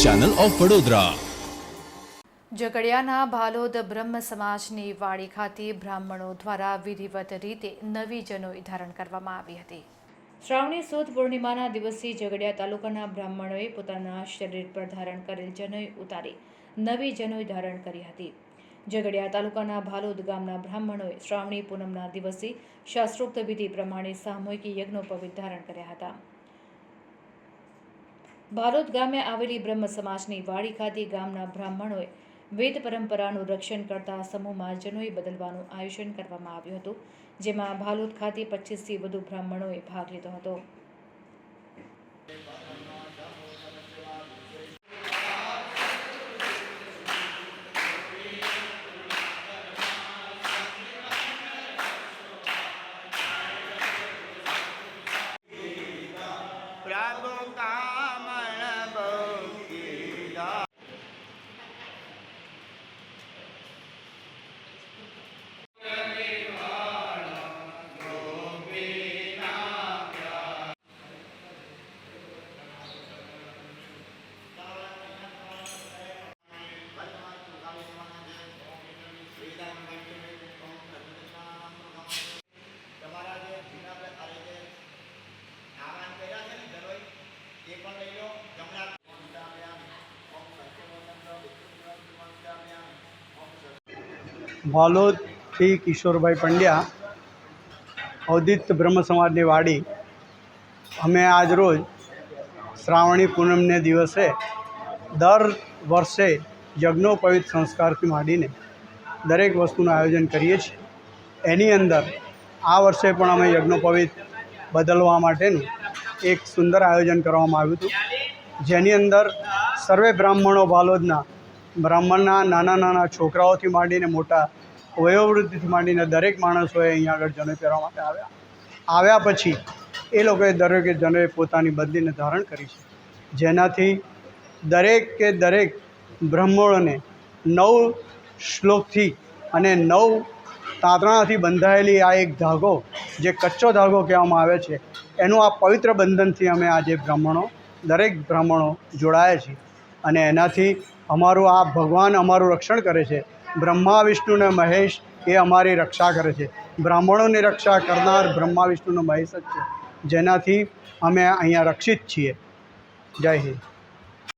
Channel of Vadodara. ઝઘડિયાના Bhalod બ્રહ્મ સમાજની વાડી ખાતે બ્રાહ્મણો દ્વારા વિધિવત રીતે નવી જનોઈ ધારણ કરવામાં આવી હતી. શ્રાવણી સુદ પૂર્ણિમાના દિવસે ઝઘડિયા તાલુકાના બ્રાહ્મણોએ પોતાના શરીર પર ધારણ કરેલ જનોઈ ઉતારી નવી જનોઈ ધારણ કરી હતી. ઝઘડિયા તાલુકાના ભાલોદ ગામના બ્રાહ્મણોએ શ્રાવણી પૂનમના દિવસે શાસ્ત્રોક્ત વિધિ પ્રમાણે સામૂહિક યજ્ઞોપવિત ધારણ કર્યા હતા. ભારોદ ગામે આવેલી બ્રહ્મ સમાજની વાડી ખાતે ગામના બ્રાહ્મણોએ વેદ પરંપરાનું રક્ષણ કરતા સમૂહમાં જનોઈ બદલવાનું આયોજન કરવામાં આવ્યું હતું, જેમાં ભાલોદ ખાતે પચીસથી વધુ બ્રાહ્મણોએ ભાગ લીધો હતો. પ્રભુ કામણ ભક્તિદા તમારા જે જૂના અરે જે આવાન કર્યા છે ને દરરોજ એ પણ લઈ લો જમણા ભાલોદથી કિશોરભાઈ પંડ્યા, અવધિત બ્રહ્મ સમાજની વાડી. અમે આજ રોજ શ્રાવણી પૂનમને દિવસે દર વર્ષે યજ્ઞોપવિત સંસ્કારથી માંડીને દરેક વસ્તુનું આયોજન કરીએ છીએ. એની અંદર આ વર્ષે પણ અમે યજ્ઞોપવિત બદલવા માટેનું એક સુંદર આયોજન કરવામાં આવ્યું હતું. જેની અંદર સર્વે બ્રાહ્મણો બાલોદના બ્રાહ્મણના નાના નાના છોકરાઓથી માંડીને મોટા વયોવૃદ્ધથી માંડીને દરેક માણસોએ અહીંયા આગળ જનોઈ પહેરવા માટે આવ્યા. આવ્યા પછી એ લોકોએ દરેકે જનોએ પોતાની બદલીને ધારણ કરી છે. જેનાથી દરેક કે દરેક બ્રાહ્મણોને નવ શ્લોકથી અને નવ તાંતણાથી બંધાયેલી આ એક ધાગો, જે કચ્ચો ધાગો કહેવામાં આવે છે, એનું આ પવિત્ર બંધનથી અમે આજે બ્રાહ્મણો, દરેક બ્રાહ્મણો જોડાયા છીએ. અને એનાથી અમારું આ ભગવાન અમારું રક્ષણ કરે છે. બ્રહ્મા, વિષ્ણુ ને મહેશ એ અમારી રક્ષા કરે છે. બ્રાહ્મણોની રક્ષા કરનાર બ્રહ્મા વિષ્ણુનો મહેશ જ છે. જેનાથી અમે અહીંયા રક્ષિત છીએ. જય હિન્દ.